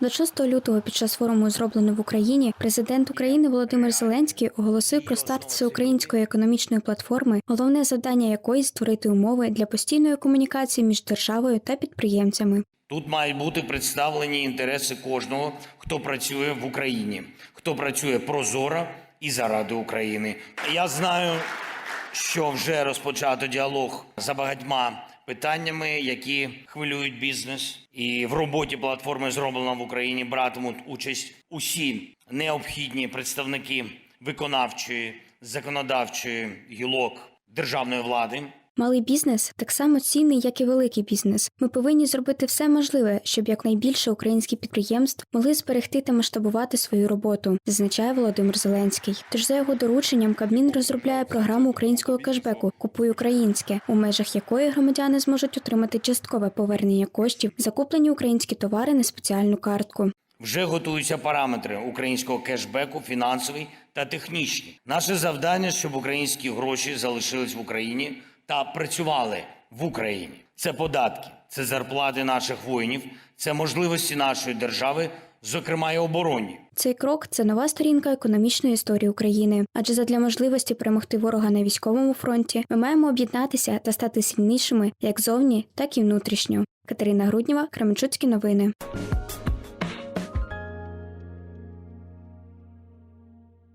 До 6 лютого під час форуму зроблено в Україні президент України Володимир Зеленський оголосив про старт всеукраїнської економічної платформи, головне завдання якої створити умови для постійної комунікації між державою та підприємцями. Тут мають бути представлені інтереси кожного, хто працює в Україні, хто працює прозоро і заради України. Я знаю, що вже розпочато діалог за багатьма питаннями, які хвилюють бізнес, і в роботі платформи зроблена в Україні братимуть участь усі необхідні представники виконавчої, законодавчої гілок державної влади. Малий бізнес так само цінний, як і великий бізнес. Ми повинні зробити все можливе, щоб якнайбільше українських підприємств могли зберегти та масштабувати свою роботу, зазначає Володимир Зеленський. Тож за його дорученням Кабмін розробляє програму українського кешбеку Купуй українське, у межах якої громадяни зможуть отримати часткове повернення коштів, закуплені українські товари на спеціальну картку. Вже готуються параметри українського кешбеку, фінансові та технічні. Наше завдання, щоб українські гроші залишились в Україні та працювали в Україні. Це податки, це зарплати наших воїнів, це можливості нашої держави, зокрема й оборонні. Цей крок це нова сторінка економічної історії України. Адже задля можливості перемогти ворога на військовому фронті ми маємо об'єднатися та стати сильнішими як зовні, так і внутрішньо. Катерина Груднєва, Кременчуцькі новини.